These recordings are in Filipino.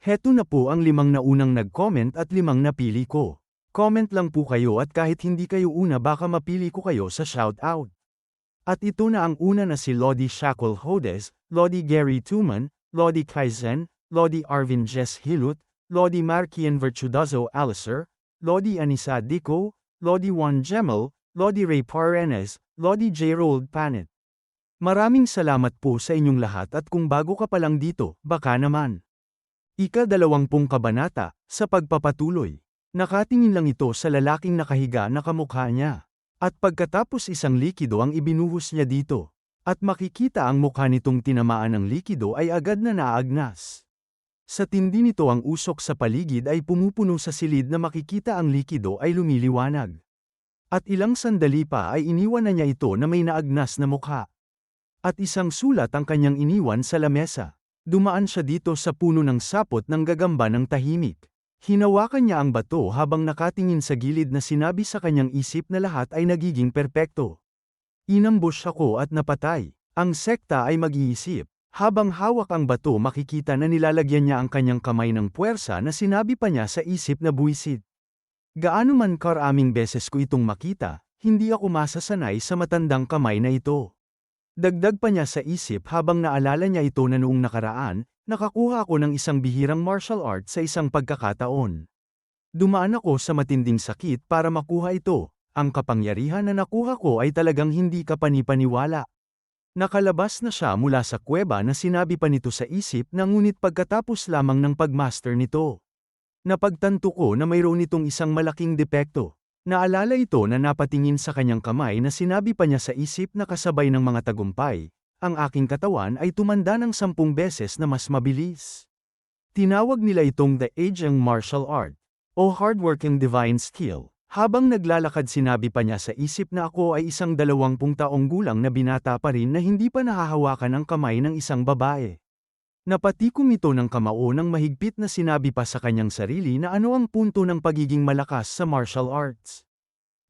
Heto na po ang limang na unang nag-comment at limang napili ko. Comment lang po kayo at kahit hindi kayo una baka mapili ko kayo sa shoutout. At ito na ang una na si Lodi Shackle Hodes, Lodi Gary Tuman, Lodi Kaizen, Lodi Arvin Jess Hilut, Lodi Markian Virtudoso Alicer, Lodi Anisa Dico, Lodi Juan Gemel, Lodi Ray Parenes, Lodi J. Rold Panet. Maraming salamat po sa inyong lahat at kung bago ka pa lang dito, baka naman. Ika-dalawampung kabanata, sa pagpapatuloy. Nakatingin lang ito sa lalaking nakahiga na kamukha niya. At pagkatapos isang likido ang ibinuhos niya dito. At makikita ang mukha nitong tinamaan ng likido ay agad na naagnas. Sa tindi nito ang usok sa paligid ay pumupuno sa silid na makikita ang likido ay lumiliwanag. At ilang sandali pa ay iniwan na niya ito na may naagnas na mukha. At isang sulat ang kanyang iniwan sa lamesa. Dumaan siya dito sa puno ng sapot ng gagamba ng tahimik. Hinawakan niya ang bato habang nakatingin sa gilid na sinabi sa kanyang isip na lahat ay nagiging perpekto. Inambush ako at napatay. Ang sekta ay mag-iisip. Habang hawak ang bato makikita na nilalagyan niya ang kanyang kamay ng puwersa na sinabi pa niya sa isip na buwisit. Gaano man karaming beses ko itong makita, hindi ako masasanay sa matandang kamay na ito. Dagdag pa niya sa isip habang naalala niya ito na noong nakaraan, nakakuha ako ng isang bihirang martial art sa isang pagkakataon. Dumaan ako sa matinding sakit para makuha ito, ang kapangyarihan na nakuha ko ay talagang hindi kapanipaniwala. Nakalabas na siya mula sa kuweba na sinabi pa nito sa isip na ngunit pagkatapos lamang ng pagmaster nito. Napagtanto ko na mayroon itong isang malaking depekto. Naalala ito na napatingin sa kanyang kamay na sinabi pa niya sa isip na kasabay ng mga tagumpay, ang aking katawan ay tumanda ng sampung beses na mas mabilis. Tinawag nila itong the aging martial art, o hardworking divine skill. Habang naglalakad sinabi pa niya sa isip na ako ay isang dalawampung taong gulang na binata pa rin na hindi pa nahahawakan ang kamay ng isang babae. Napatikom ito ng kamao ng mahigpit na sinabi pa sa kanyang sarili na ano ang punto ng pagiging malakas sa martial arts.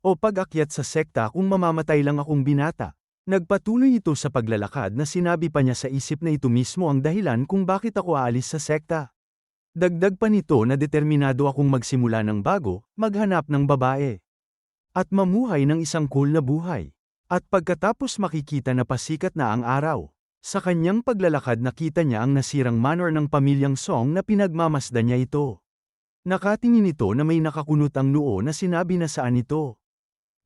O pag-akyat sa sekta kung mamamatay lang akong binata. Nagpatuloy ito sa paglalakad na sinabi pa niya sa isip na ito mismo ang dahilan kung bakit ako aalis sa sekta. Dagdag pa nito na determinado akong magsimula ng bago, maghanap ng babae. At mamuhay ng isang cool na buhay. At pagkatapos makikita na pasikat na ang araw, sa kanyang paglalakad nakita niya ang nasirang manor ng pamilyang Song na pinagmamasdan niya ito. Nakatingin ito na may nakakunot ang noo na sinabi na saan ito.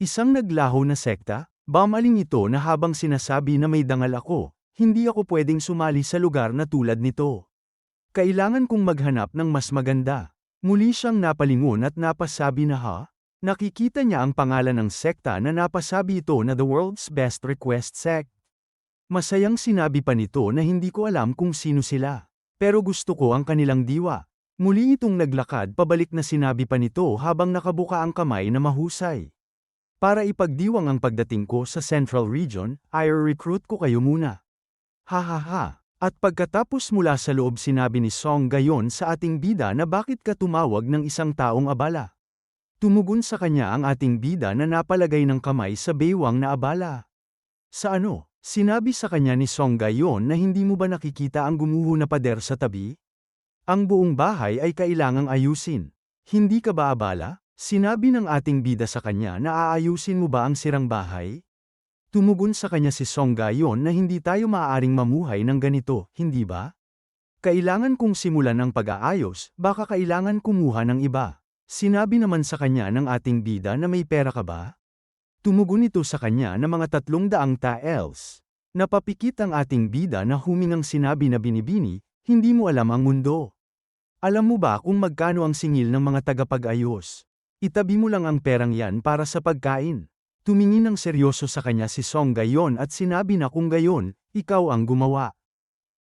Isang naglaho na sekta, bamaling ito na habang sinasabi na may dangal ako, hindi ako pwedeng sumali sa lugar na tulad nito. Kailangan kong maghanap ng mas maganda. Muli siyang napalingon at napasabi na ha? Nakikita niya ang pangalan ng sekta na napasabi ito na the world's best request sect. Masayang sinabi pa nito na hindi ko alam kung sino sila. Pero gusto ko ang kanilang diwa. Muli itong naglakad pabalik na sinabi pa nito habang nakabuka ang kamay na mahusay. Para ipagdiwang ang pagdating ko sa Central Region, i-recruit ko kayo muna. Ha ha. At pagkatapos mula sa loob sinabi ni Song gayon sa ating bida na bakit ka tumawag ng isang taong abala. Tumugon sa kanya ang ating bida na napalagay ng kamay sa baywang na abala. Sa ano? Sinabi sa kanya ni Song gayon na hindi mo ba nakikita ang gumuho na pader sa tabi? Ang buong bahay ay kailangang ayusin. Hindi ka ba abala? Sinabi ng ating bida sa kanya na aayusin mo ba ang sirang bahay? Tumugon sa kanya si Song gayon na hindi tayo maaaring mamuhay ng ganito, hindi ba? Kailangan kong simulan ang pag-aayos, baka kailangan kumuha ng iba. Sinabi naman sa kanya ng ating bida na may pera ka ba? Tumugon ito sa kanya na mga tatlong daang taels. Napapikit ang ating bida na humingang sinabi na binibini, hindi mo alam ang mundo. Alam mo ba kung magkano ang singil ng mga tagapag-ayos? Itabi mo lang ang perang yan para sa pagkain. Tumingin ng seryoso sa kanya si Song gayon at sinabi na kung gayon, ikaw ang gumawa.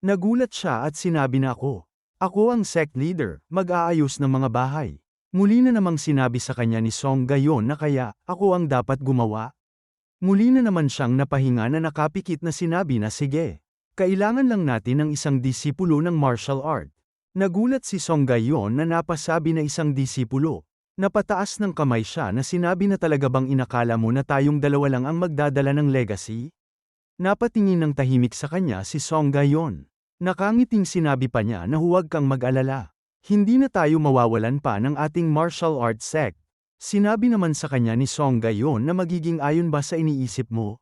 Nagulat siya at sinabi na ako. Ako ang sect leader, mag-aayos ng mga bahay. Muli na namang sinabi sa kanya ni Song gayon na kaya, ako ang dapat gumawa. Muli na naman siyang napahinga na nakapikit na sinabi na sige. Kailangan lang natin ng isang disipulo ng martial art. Nagulat si Song gayon na napasabi na isang disipulo. Napataas ng kamay siya na sinabi na talaga bang inakala mo na tayong dalawa lang ang magdadala ng legacy? Napatingin ng tahimik sa kanya si Song gayon. Nakangiting sinabi pa niya na huwag kang mag-alala. Hindi na tayo mawawalan pa ng ating martial arts sect. Sinabi naman sa kanya ni Song gayon na magiging ayon ba sa iniisip mo?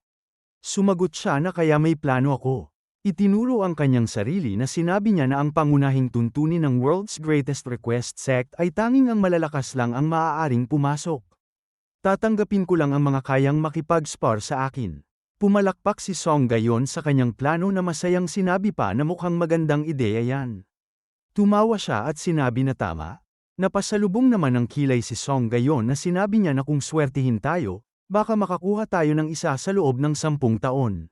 Sumagot siya na kaya may plano ako. Itinuro ang kanyang sarili na sinabi niya na ang pangunahing tuntunin ng World's Greatest Request Sect ay tanging ang malalakas lang ang maaaring pumasok. Tatanggapin ko lang ang mga kayang makipag-spar sa akin. Pumalakpak si Song gayon sa kanyang plano na masayang sinabi pa na mukhang magandang ideya yan. Tumawa siya at sinabi na tama. Napasalubong naman ng kilay si Song gayon na sinabi niya na kung swertihin tayo, baka makakuha tayo ng isa sa loob ng sampung taon.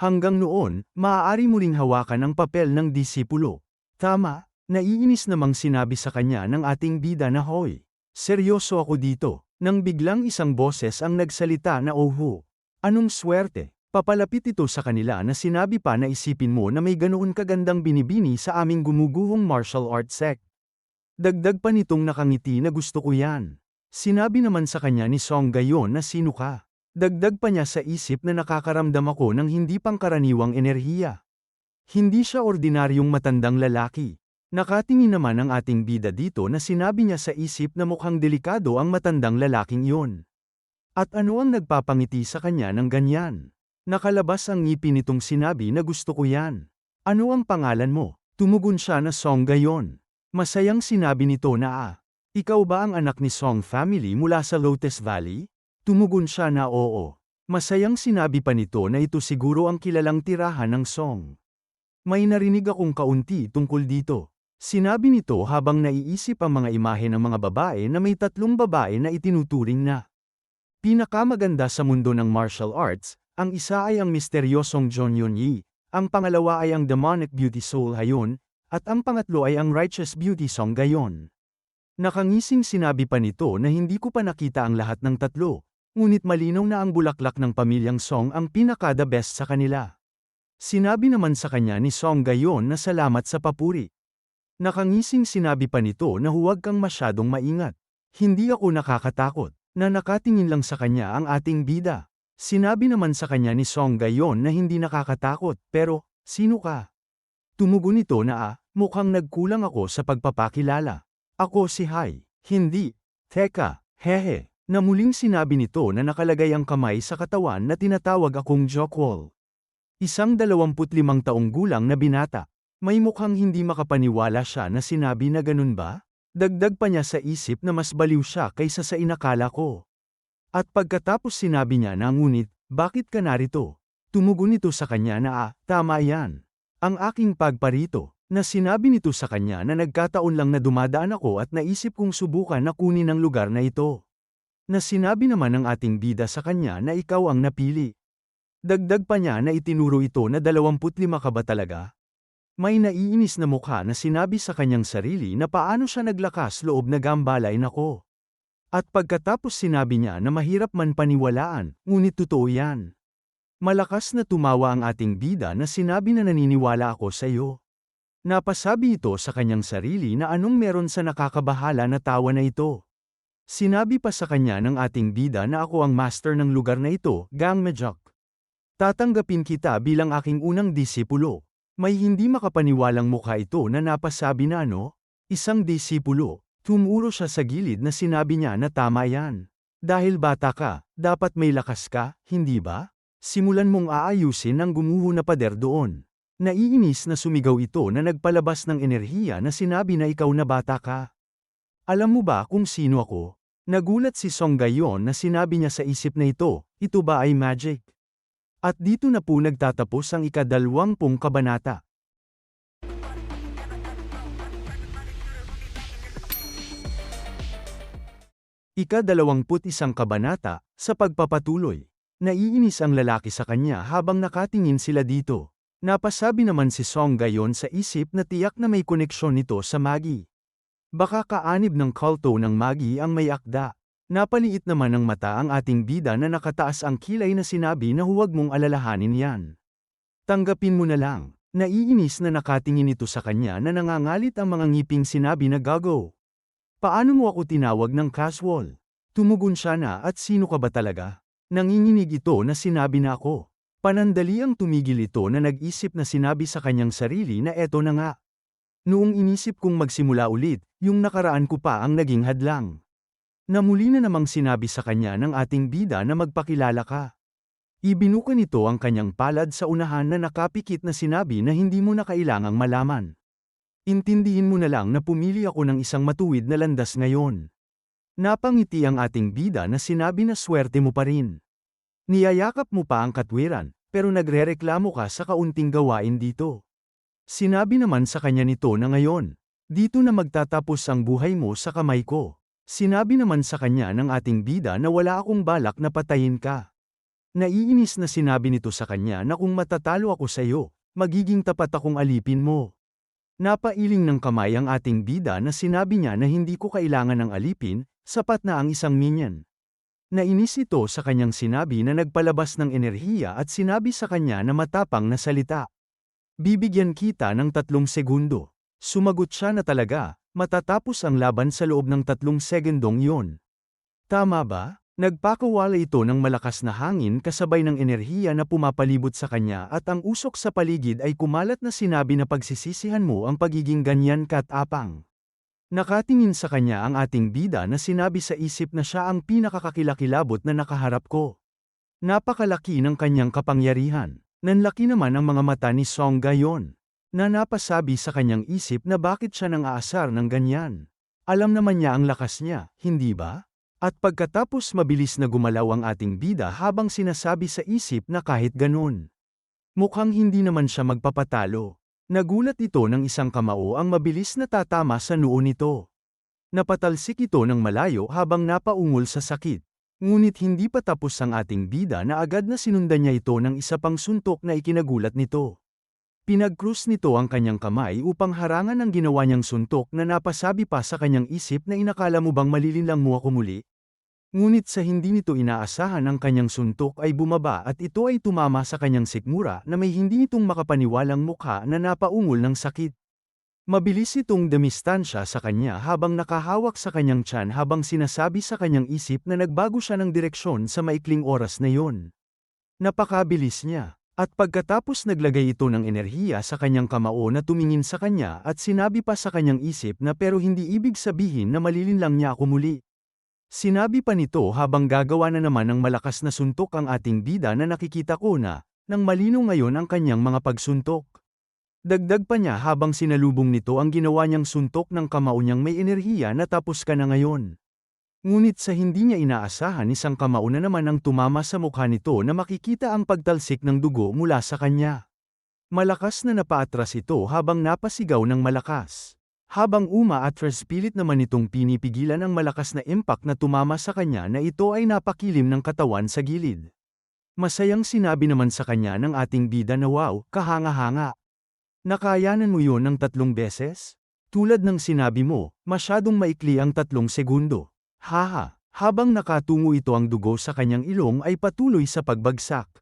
Hanggang noon, maaari muling hawakan ang papel ng disipulo. Tama, naiinis namang sinabi sa kanya ng ating bida na hoy. Seryoso ako dito, nang biglang isang boses ang nagsalita na oho. Anong swerte? Papalapit ito sa kanila na sinabi pa na isipin mo na may ganoon kagandang binibini sa aming gumuguhong martial arts sect. Dagdag pa nitong nakangiti na gusto ko yan. Sinabi naman sa kanya ni Song gayon na sino ka. Dagdag pa niya sa isip na nakakaramdam ako ng hindi pangkaraniwang enerhiya. Hindi siya ordinaryong matandang lalaki. Nakatingin naman ang ating bida dito na sinabi niya sa isip na mukhang delikado ang matandang lalaking iyon. At ano ang nagpapangiti sa kanya ng ganyan? Nakalabas ang ngipin nitong sinabi na gusto ko yan. Ano ang pangalan mo? Tumugon siya na Song gayon. Masayang sinabi nito na ah. Ikaw ba ang anak ni Song family mula sa Lotus Valley? Tumugon siya na oo. Masayang sinabi pa nito na ito siguro ang kilalang tirahan ng song. May narinig akong kaunti tungkol dito. Sinabi nito habang naiisip ang mga imahe ng mga babae na may tatlong babae na itinuturing na pinakamaganda sa mundo ng martial arts, ang isa ay ang misteryosong John Yun Yi, ang pangalawa ay ang demonic beauty Soul Hayon, at ang pangatlo ay ang righteous beauty Song Gayon. Nakangising sinabi pa nito na hindi ko pa nakita ang lahat ng tatlo, Ngunit malinaw na ang bulaklak ng pamilyang Song ang pinaka-the best sa kanila. Sinabi naman sa kanya ni Song gayon na salamat sa papuri. Nakangising sinabi pa nito na huwag kang masyadong maingat. Hindi ako nakakatakot, na nakatingin lang sa kanya ang ating bida. Sinabi naman sa kanya ni Song gayon na hindi nakakatakot, pero, sino ka? Tumugon ito na ah, mukhang nagkulang ako sa pagpapakilala. Ako si Hai. Hindi. Teka, hehe. Na muling sinabi nito na nakalagay ang kamay sa katawan na tinatawag akong Jockwall. Isang 25 taong gulang na binata. May mukhang hindi makapaniwala siya na sinabi na ganun ba? Dagdag pa niya sa isip na mas baliw siya kaysa sa inakala ko. At pagkatapos sinabi niya na ngunit, bakit ka narito? Tumugon ito sa kanya na ah, tama yan. Ang aking pagparito, na sinabi nito sa kanya na nagkataon lang na dumadaan ako at naisip kong subukan na kunin ang lugar na ito na sinabi naman ng ating bida sa kanya na ikaw ang napili. Dagdag pa niya na itinuro ito na 25 ka ba talaga? May naiinis na mukha na sinabi sa kanyang sarili na paano siya naglakas loob na gambalay nako. At pagkatapos sinabi niya na mahirap man paniwalaan, ngunit totoo yan. Malakas na tumawa ang ating bida na sinabi na naniniwala ako sa iyo. Napasabi ito sa kanyang sarili na anong meron sa nakakabahala na tawa na ito. Sinabi pa sa kanya ng ating bida na ako ang master ng lugar na ito, Gang Mejok. Tatanggapin kita bilang aking unang disipulo. May hindi makapaniwalang mukha ito na napasabi na ano? Isang disipulo. Tumuro siya sa gilid na sinabi niya na tama yan. Dahil bata ka, dapat may lakas ka, hindi ba? Simulan mong aayusin ang gumuho na pader doon. Naiinis na sumigaw ito na nagpalabas ng enerhiya na sinabi na ikaw na bata ka. Alam mo ba kung sino ako? Nagulat si Song gayon na sinabi niya sa isip na ito, ito ba ay magic? At dito na po nagtatapos ang ikadalwampung kabanata. Ikadalawamput isang kabanata, sa pagpapatuloy. Naiinis ang lalaki sa kanya habang nakatingin sila dito. Napasabi naman si Song gayon sa isip na tiyak na may koneksyon nito sa Magi. Baka kaanib ng kulto ng magi ang may akda. Napaliit naman ng mata ang ating bida na nakataas ang kilay na sinabi na huwag mong alalahanin yan. Tanggapin mo na lang. Naiinis na nakatingin ito sa kanya na nangangalit ang mga ngiping sinabi na gago. Paano mo ako tinawag ng casual? Tumugon siya na at sino ka ba talaga? Nanginginig ito na sinabi na ako. Panandali ang tumigil ito na nag-isip na sinabi sa kanyang sarili na eto na nga. Noong inisip kong magsimula ulit, yung nakaraan ko pa ang naging hadlang. Na muli na namang sinabi sa kanya ng ating bida na magpakilala ka. Ibinuka nito ang kanyang palad sa unahan na nakapikit na sinabi na hindi mo na kailangang malaman. Intindihin mo na lang na pumili ako ng isang matuwid na landas ngayon. Napangiti ang ating bida na sinabi na swerte mo pa rin. Niyayakap mo pa ang katwiran, pero nagrereklamo ka sa kaunting gawain dito. Sinabi naman sa kanya nito na ngayon, dito na magtatapos ang buhay mo sa kamay ko. Sinabi naman sa kanya ng ating bida na wala akong balak na patayin ka. Naiinis na sinabi nito sa kanya na kung matatalo ako sa iyo, magiging tapat akong alipin mo. Napailing ng kamay ang ating bida na sinabi niya na hindi ko kailangan ng alipin, sapat na ang isang minion. Nainis ito sa kanyang sinabi na nagpalabas ng enerhiya at sinabi sa kanya na matapang na salita. Bibigyan kita ng tatlong segundo. Sumagot siya na talaga, matatapos ang laban sa loob ng tatlong segundong yon. Tama ba? Nagpakawala ito ng malakas na hangin kasabay ng enerhiya na pumapalibot sa kanya at ang usok sa paligid ay kumalat na sinabi na pagsisisihan mo ang pagiging ganyan katapang. Nakatingin sa kanya ang ating bida na sinabi sa isip na siya ang pinakakakilakilabot na nakaharap ko. Napakalaki ng kanyang kapangyarihan. Nanlaki naman ang mga mata ni Song gayon. Na napasabi sa kanyang isip na bakit siya nang aasar ng ganyan. Alam naman niya ang lakas niya, hindi ba? At pagkatapos mabilis na gumalaw ang ating bida habang sinasabi sa isip na kahit ganun. Mukhang hindi naman siya magpapatalo. Nagulat ito ng isang kamao ang mabilis na tatama sa noo nito. Napatalsik ito ng malayo habang napaungol sa sakit. Ngunit hindi pa tapos ang ating bida na agad na sinundan niya ito ng isa pang suntok na ikinagulat nito. Pinagkrus nito ang kanyang kamay upang harangan ang ginawa niyang suntok na napasabi pa sa kanyang isip na inakala mo bang malilinlang mo ako muli? Ngunit sa hindi nito inaasahan ang kanyang suntok ay bumaba at ito ay tumama sa kanyang sikmura na may hindi itong makapaniwalang mukha na napaungol ng sakit. Mabilis itong demistansya sa kanya habang nakahawak sa kanyang tiyan habang sinasabi sa kanyang isip na nagbago siya ng direksyon sa maikling oras na yon. Napakabilis niya, at pagkatapos naglagay ito ng enerhiya sa kanyang kamao na tumingin sa kanya at sinabi pa sa kanyang isip na pero hindi ibig sabihin na malilinlang niya ako muli. Sinabi pa nito habang gagawa na naman ng malakas na suntok ang ating bida na nakikita ko na, nang malino ngayon ang kanyang mga pagsuntok. Dagdag pa niya habang sinalubong nito ang ginawa niyang suntok ng kamao niyang may enerhiya na tapos ka na ngayon. Ngunit sa hindi niya inaasahan isang kamao na naman ang tumama sa mukha nito na makikita ang pagtalsik ng dugo mula sa kanya. Malakas na napaatras ito habang napasigaw ng malakas. Habang umaatras pilit naman itong pinipigilan ang malakas na impact na tumama sa kanya na ito ay napakilim ng katawan sa gilid. Masayang sinabi naman sa kanya ng ating bida na wow, kahanga-hanga. Nakayanan mo yon ng tatlong beses? Tulad ng sinabi mo, masyadong maikli ang tatlong segundo. Haha, habang nakatungo ito ang dugo sa kanyang ilong ay patuloy sa pagbagsak.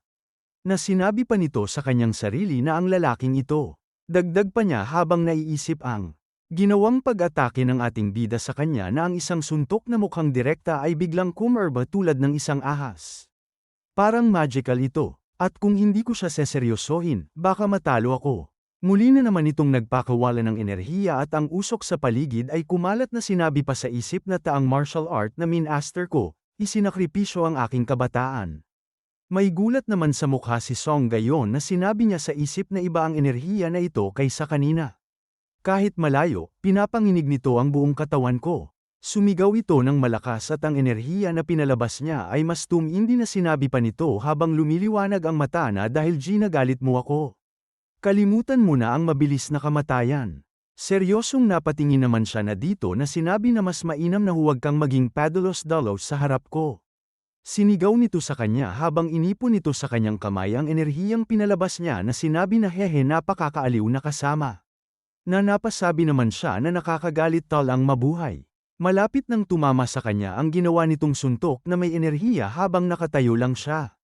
Na sinabi pa nito sa kanyang sarili na ang lalaking ito. Dagdag pa niya habang naiisip ang Ginawang pag-atake ng ating bida sa kanya na ang isang suntok na mukhang direkta ay biglang kumerba tulad ng isang ahas. Parang magical ito, at kung hindi ko siya seseryosohin, baka matalo ako. Muli na naman itong nagpakawala ng enerhiya at ang usok sa paligid ay kumalat na sinabi pa sa isip na taang martial art na minaster ko, isinakripisyo ang aking kabataan. May gulat naman sa mukha si Song gayon na sinabi niya sa isip na iba ang enerhiya na ito kaysa kanina. Kahit malayo, pinapanginig nito ang buong katawan ko. Sumigaw ito ng malakas at ang enerhiya na pinalabas niya ay mas tumindi na sinabi pa nito habang lumiliwanag ang mata na dahil ginagalit mo ako. Kalimutan mo na ang mabilis na kamatayan. Seryosong napatingin naman siya na dito na sinabi na mas mainam na huwag kang maging padalos-dalos sa harap ko. Sinigaw nito sa kanya habang inipon nito sa kanyang kamay ang enerhiyang pinalabas niya na sinabi na hehe napakakaaliw na kasama. Na napasabi naman siya na nakakagalit talang mabuhay. Malapit nang tumama sa kanya ang ginawa nitong suntok na may enerhiya habang nakatayo lang siya.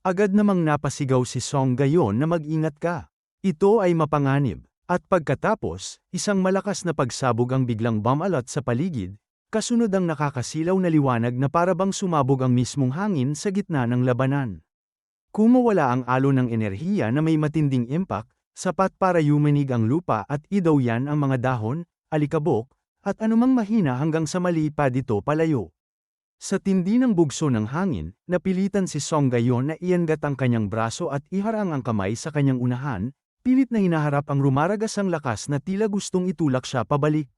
Agad namang napasigaw si Song gayon na mag-ingat ka. Ito ay mapanganib. At pagkatapos, isang malakas na pagsabog ang biglang bumalat sa paligid, kasunod ang nakakasilaw na liwanag na parabang sumabog ang mismong hangin sa gitna ng labanan. Kumawala ang alo ng enerhiya na may matinding impact, Sapat para yumanig ang lupa at idaw yan ang mga dahon, alikabok, at anumang mahina hanggang sa malipad ito palayo. Sa tindi ng bugso ng hangin, napilitan si Song Gayon na iangat ang kanyang braso at iharang ang kamay sa kanyang unahan, pilit na hinaharap ang rumaragas ang lakas na tila gustong itulak siya pabalik.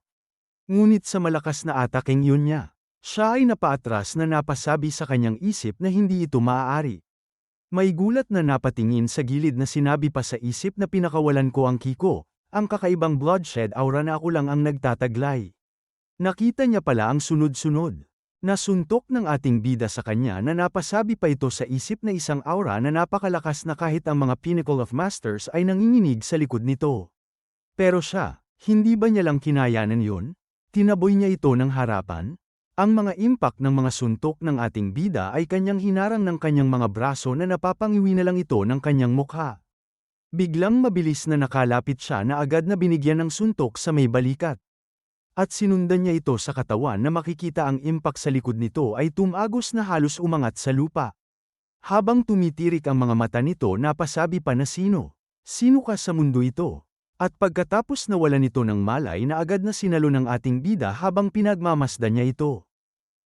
Ngunit sa malakas na ataking yun niya, siya ay napaatras na napasabi sa kanyang isip na hindi ito maaari. May gulat na napatingin sa gilid na sinabi pa sa isip na pinakawalan ko ang kiko, ang kakaibang bloodshed aura na ako lang ang nagtataglay. Nakita niya pala ang sunod-sunod. Nasuntok ng ating bida sa kanya na napasabi pa ito sa isip na isang aura na napakalakas na kahit ang mga Pinnacle of Masters ay nanginginig sa likod nito. Pero siya, hindi ba niya lang kinayanan yun? Tinaboy niya ito ng harapan? Ang mga impact ng mga suntok ng ating bida ay kanyang hinarang ng kanyang mga braso na napapangiwi na lang ito ng kanyang mukha. Biglang mabilis na nakalapit siya na agad na binigyan ng suntok sa may balikat. At sinundan niya ito sa katawan na makikita ang impact sa likod nito ay tumagos na halos umangat sa lupa. Habang tumitirik ang mga mata nito napasabi pa na sino. Sino ka sa mundo ito? At pagkatapos nawala nito ng malay na agad na sinalo ng ating bida habang pinagmamasdan niya ito.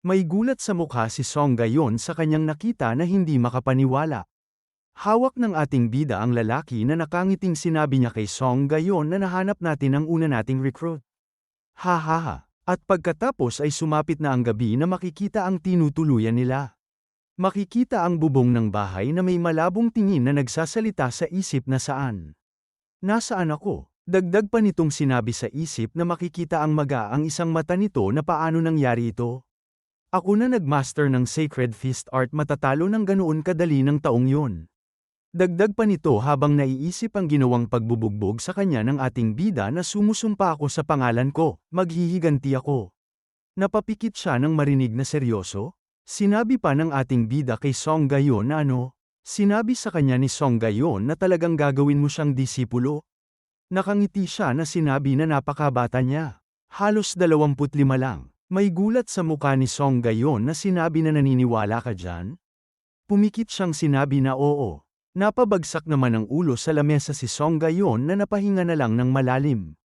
May gulat sa mukha si Song gayon sa kanyang nakita na hindi makapaniwala. Hawak ng ating bida ang lalaki na nakangiting sinabi niya kay Song gayon na nahanap natin ang una nating recruit. Ha ha ha. At pagkatapos ay sumapit na ang gabi na makikita ang tinutuluyan nila. Makikita ang bubong ng bahay na may malabong tingin na nagsasalita sa isip na saan. Nasaan ako? Dagdag pa nitong sinabi sa isip na makikita ang maga ang isang mata nito na paano nangyari ito. Ako na nagmaster ng Sacred Fist Art matatalo ng ganoon kadali ng taong yon. Dagdag pa nito habang naiisip ang ginawang pagbubugbog sa kanya ng ating bida na sumusumpa ako sa pangalan ko, maghihiganti ako. Napapikit siya ng marinig na seryoso? Sinabi pa ng ating bida kay Song Gayon na ano? Sinabi sa kanya ni Song Gayon na talagang gagawin mo siyang disipulo? Nakangiti siya na sinabi na napakabata niya. Halos 25 lang. May gulat sa mukha ni Song Gayon na sinabi na naniniwala ka dyan? Pumikit siyang sinabi na oo. Napabagsak naman ang ulo sa lamesa si Song gayon na napahinga na lang ng malalim.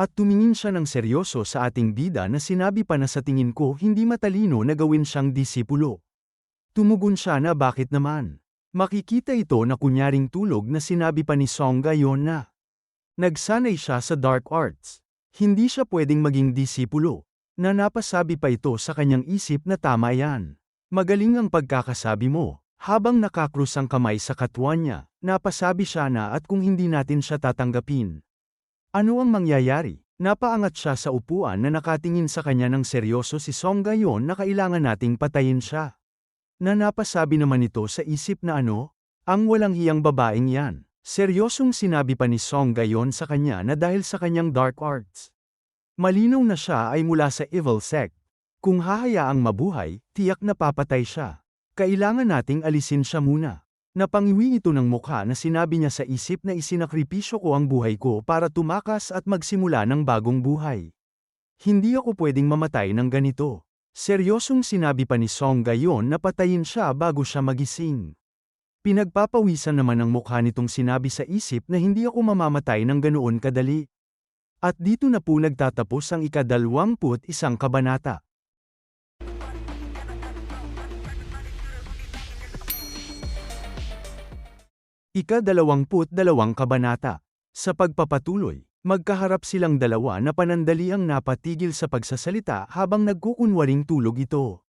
At tumingin siya ng seryoso sa ating bida na sinabi pa na sa tingin ko hindi matalino na gawin siyang disipulo. Tumugon siya na bakit naman. Makikita ito na kunyaring tulog na sinabi pa ni Song gayon na. Nagsanay siya sa dark arts. Hindi siya pwedeng maging disipulo. Na napasabi pa ito sa kanyang isip na tama yan. Magaling ang pagkakasabi mo. Habang nakakrus ang kamay sa katwan niya, napasabi siya na at kung hindi natin siya tatanggapin. Ano ang mangyayari? Napaangat siya sa upuan na nakatingin sa kanya ng seryoso si Song gayon na kailangan nating patayin siya. Na napasabi naman ito sa isip na ano? Ang walang hiyang babaeng yan. Seryosong sinabi pa ni Song gayon sa kanya na dahil sa kanyang dark arts. Malinaw na siya ay mula sa evil sect. Kung hahayaang mabuhay, tiyak na papatay siya. Kailangan nating alisin siya muna. Napangiwi ito ng mukha na sinabi niya sa isip na isinakripisyo ko ang buhay ko para tumakas at magsimula ng bagong buhay. Hindi ako pwedeng mamatay ng ganito. Seryosong sinabi pa ni Song gayon na patayin siya bago siya magising. Pinagpapawisan naman ang mukha nitong sinabi sa isip na hindi ako mamamatay ng ganoon kadali. At dito na po nagtatapos ang ikadalwamput isang kabanata. Ika-dalawamput dalawang kabanata. Sa pagpapatuloy, magkaharap silang dalawa na panandaliang napatigil sa pagsasalita habang nagkukunwaring tulog ito.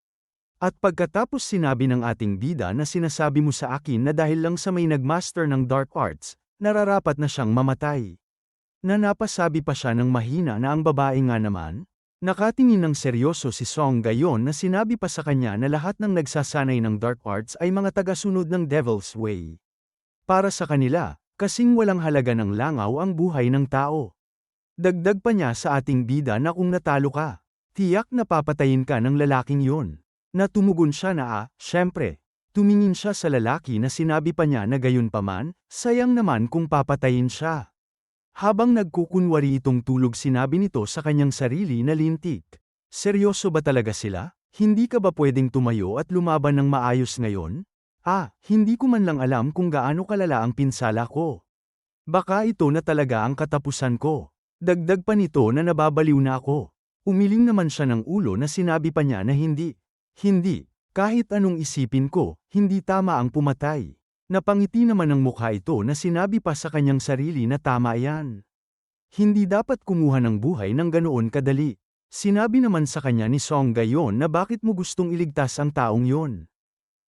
At pagkatapos sinabi ng ating bida na sinasabi mo sa akin na dahil lang sa may nagmaster ng dark arts, nararapat na siyang mamatay. Na napasabi pa siya ng mahina na ang babae nga naman, Nakatingin ng seryoso si Song gayon na sinabi pa sa kanya na lahat ng nagsasanay ng dark arts ay mga tagasunod ng Devil's Way. Para sa kanila, kasing walang halaga ng langaw ang buhay ng tao. Dagdag pa niya sa ating bida na kung natalo ka, tiyak na papatayin ka ng lalaking yon. Natumugon siya na ah, syempre. Tumingin siya sa lalaki na sinabi pa niya na gayon paman, sayang naman kung papatayin siya. Habang nagkukunwari itong tulog sinabi nito sa kanyang sarili na lintik. Seryoso ba talaga sila? Hindi ka ba pwedeng tumayo at lumaban ng maayos ngayon? Ah, hindi ko man lang alam kung gaano kalala ang pinsala ko. Baka ito na talaga ang katapusan ko. Dagdag pa nito na nababaliw na ako. Umiling naman siya ng ulo na sinabi pa niya na hindi. Hindi, kahit anong isipin ko, hindi tama ang pumatay. Napangiti naman ng mukha ito na sinabi pa sa kanyang sarili na tama yan. Hindi dapat kumuha ng buhay ng ganoon kadali. Sinabi naman sa kanya ni Song gayon na bakit mo gustong iligtas ang taong yon.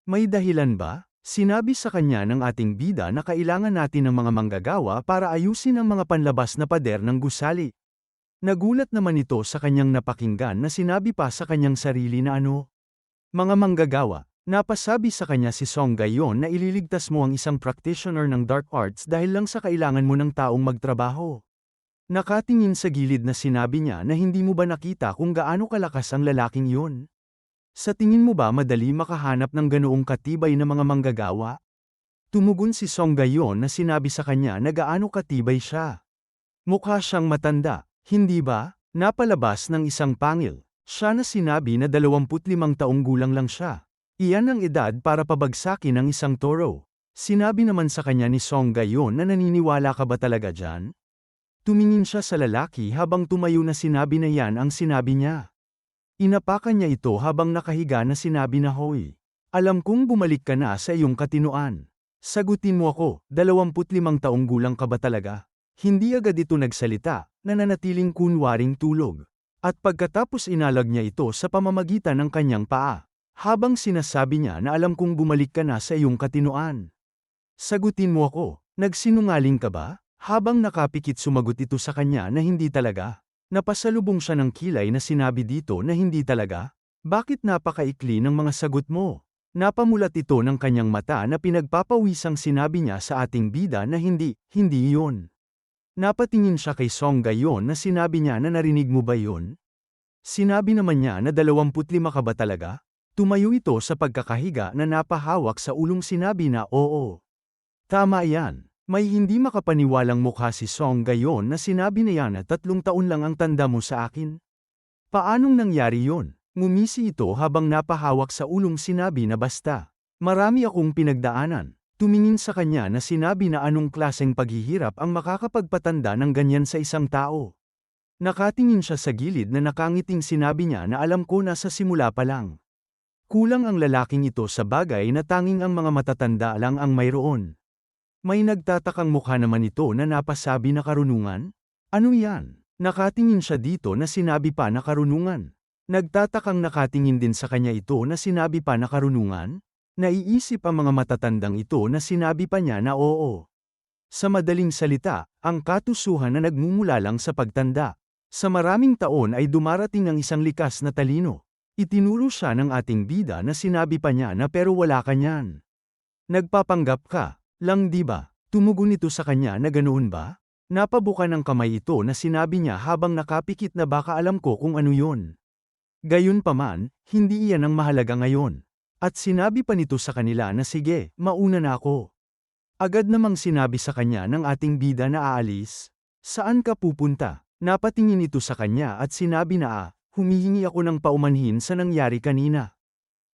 May dahilan ba? Sinabi sa kanya ng ating bida na kailangan natin ng mga manggagawa para ayusin ang mga panlabas na pader ng gusali. Nagulat naman ito sa kanyang napakinggan na sinabi pa sa kanyang sarili na ano. Mga manggagawa, napasabi sa kanya si Song gayon na ililigtas mo ang isang practitioner ng dark arts dahil lang sa kailangan mo ng taong magtrabaho. Nakatingin sa gilid na sinabi niya na hindi mo ba nakita kung gaano kalakas ang lalaking yun? Sa tingin mo ba madali makahanap ng ganoong katibay na mga manggagawa? Tumugon si Song gayon na sinabi sa kanya na gaano katibay siya. Mukha siyang matanda, hindi ba? Napalabas ng isang pangil. Siya na sinabi na 25 taong gulang lang siya. Iyan ang edad para pabagsakin ang isang toro. Sinabi naman sa kanya ni Song gayon na naniniwala ka ba talaga dyan? Tumingin siya sa lalaki habang tumayo na sinabi na yan ang sinabi niya. Inapakan niya ito habang nakahiga na sinabi na hoy. Alam kong bumalik ka na sa iyong katinuan. Sagutin mo ako, 25 taong gulang ka ba talaga? Hindi agad ito nagsalita, nananatiling kunwaring tulog. At pagkatapos inalag niya ito sa pamamagitan ng kanyang paa. Habang sinasabi niya na alam kong bumalik ka na sa iyong katinuan. Sagutin mo ako, nagsinungaling ka ba? Habang nakapikit sumagot ito sa kanya na hindi talaga. Napasalubong siya ng kilay na sinabi dito na hindi talaga. Bakit napakaikli ng mga sagot mo? Napamulat ito ng kanyang mata na pinagpapawisang sinabi niya sa ating bida na hindi, hindi iyon. Napatingin siya kay Song gayon na sinabi niya na narinig mo ba yun? Sinabi naman niya na 25 ka ba talaga? Tumayo ito sa pagkakahiga na napahawak sa ulong sinabi na oo. Tama yan. May hindi makapaniwalang mukha si Song gayon na sinabi niya na tatlong taon lang ang tanda mo sa akin. Paanong nangyari yon? Ngumisi ito habang napahawak sa ulong sinabi na basta. Marami akong pinagdaanan. Tumingin sa kanya na sinabi na anong klaseng paghihirap ang makakapagpatanda ng ganyan sa isang tao. Nakatingin siya sa gilid na nakangiting sinabi niya na alam ko na sa simula pa lang. Kulang ang lalaking ito sa bagay na tanging ang mga matatanda lang ang mayroon. May nagtatakang mukha naman ito na napasabi na karunungan? Ano yan? Nakatingin siya dito na sinabi pa na karunungan. Nagtatakang nakatingin din sa kanya ito na sinabi pa na karunungan? Naiisip ang mga matatandang ito na sinabi pa niya na oo. Sa madaling salita, ang katusuhan na nagmumula lang sa pagtanda. Sa maraming taon ay dumarating ang isang likas na talino. Itinuro siya ng ating bida na sinabi pa niya na pero wala ka niyan. Nagpapanggap ka, lang di ba? Tumugon ito sa kanya na ganoon ba? Napabuka ng kamay ito na sinabi niya habang nakapikit na baka alam ko kung ano yon. Gayunpaman, hindi iyan ang mahalaga ngayon. At sinabi pa nito sa kanila na sige, mauna na ako. Agad namang sinabi sa kanya ng ating bida na aalis. Saan ka pupunta? Napatingin ito sa kanya at sinabi na ah, humihingi ako ng paumanhin sa nangyari kanina.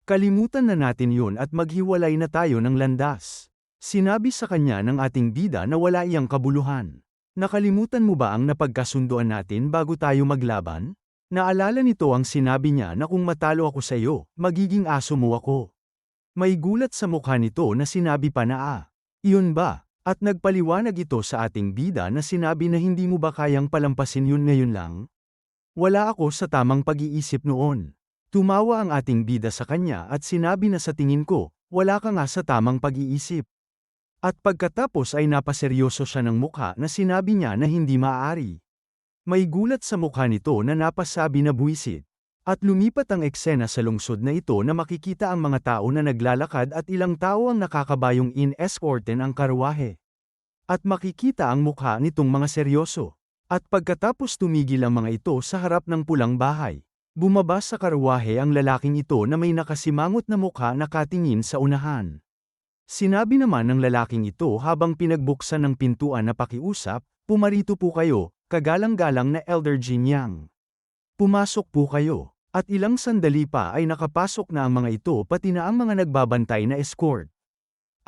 Kalimutan na natin yun at maghiwalay na tayo ng landas. Sinabi sa kanya ng ating bida na wala iyang kabuluhan. Nakalimutan mo ba ang napagkasunduan natin bago tayo maglaban? Naalala nito ang sinabi niya na kung matalo ako sa iyo, magiging aso mo ako. May gulat sa mukha nito na sinabi pa na ah. Iyon ba? At nagpaliwanag ito sa ating bida na sinabi na hindi mo ba kayang palampasin yun ngayon lang? Wala ako sa tamang pag-iisip noon. Tumawa ang ating bida sa kanya at sinabi na sa tingin ko, wala ka nga sa tamang pag-iisip. At pagkatapos ay napaseryoso siya ng mukha na sinabi niya na hindi maaari. May gulat sa mukha nito na napasabi na buwisit. At lumipat ang eksena sa lungsod na ito na makikita ang mga tao na naglalakad at ilang tao ang nakakabayong in-escorten ang karwahe. At makikita ang mukha nitong mga seryoso. At pagkatapos tumigil ang mga ito sa harap ng pulang bahay, bumaba sa karwahe ang lalaking ito na may nakasimangot na mukha nakatingin sa unahan. Sinabi naman ng lalaking ito habang pinagbuksan ng pintuan na pakiusap, pumarito po kayo, kagalang-galang na Elder Jin Yang. Pumasok po kayo. At ilang sandali pa ay nakapasok na ang mga ito pati na ang mga nagbabantay na escort.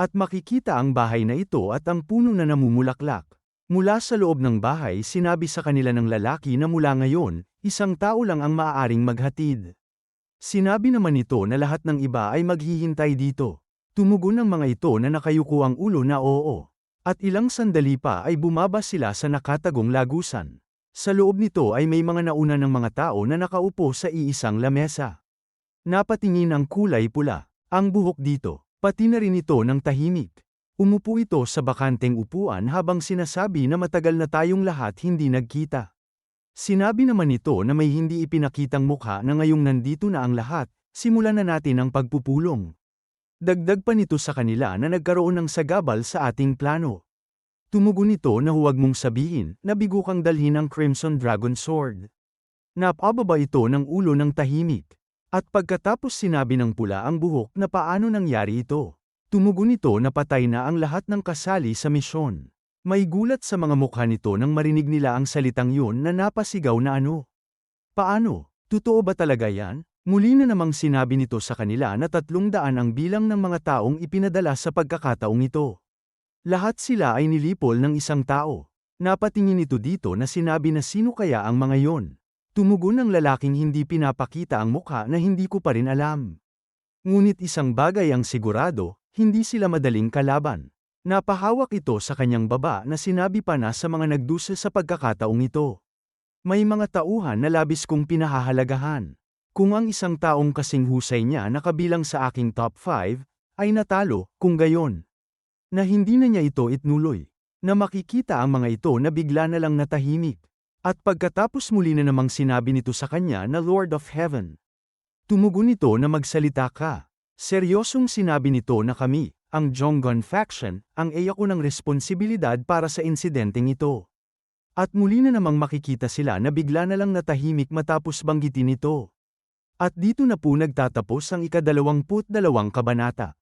At makikita ang bahay na ito at ang puno na namumulaklak. Mula sa loob ng bahay sinabi sa kanila ng lalaki na mula ngayon, isang tao lang ang maaaring maghatid. Sinabi naman nito na lahat ng iba ay maghihintay dito. Tumugon ng mga ito na nakayuko ang ulo na oo. At ilang sandali pa ay bumaba sila sa nakatagong lagusan. Sa loob nito ay may mga nauna ng mga tao na nakaupo sa iisang lamesa. Napatingin ang kulay pula, ang buhok dito, pati na rin ito ng tahimik. Umupo ito sa bakanteng upuan habang sinasabi na matagal na tayong lahat hindi nagkita. Sinabi naman nito na may hindi ipinakitang mukha na ngayong nandito na ang lahat, simulan na natin ang pagpupulong. Dagdag pa nito sa kanila na nagkaroon ng sagabal sa ating plano. Tumugon nito na huwag mong sabihin na bigo kang dalhin ang Crimson Dragon Sword. Napababa ito ng ulo ng tahimik. At pagkatapos sinabi ng pula ang buhok na paano nangyari ito. Tumugon nito na patay na ang lahat ng kasali sa misyon. May gulat sa mga mukha nito nang marinig nila ang salitang yun na napasigaw na ano. Paano? Totoo ba talaga yan? Muli na namang sinabi nito sa kanila na tatlong daan ang bilang ng mga taong ipinadala sa pagkakataong ito. Lahat sila ay nilipol ng isang tao. Napatingin ito dito na sinabi na sino kaya ang mga yon. Tumugon ng lalaking hindi pinapakita ang mukha na hindi ko pa rin alam. Ngunit isang bagay ang sigurado, hindi sila madaling kalaban. Napahawak ito sa kanyang baba na sinabi pa na sa mga nagdusa sa pagkakataong ito. May mga tauhan na labis kong pinahahalagahan. Kung ang isang taong kasing husay niya nakabilang sa aking top 5, ay natalo, kung gayon. Na hindi na niya ito itnuloy. Na makikita ang mga ito na bigla na lang natahimik. At pagkatapos muli na namang sinabi nito sa kanya na Lord of Heaven. Tumugon nito na magsalita ka. Seryosong sinabi nito na kami, ang Jonggon faction, ang iya ko ng responsibilidad para sa insidenteng ito. At muli na namang makikita sila na bigla na lang natahimik matapos banggitin ito. At dito na po nagtatapos ang ikadalawamput dalawang kabanata.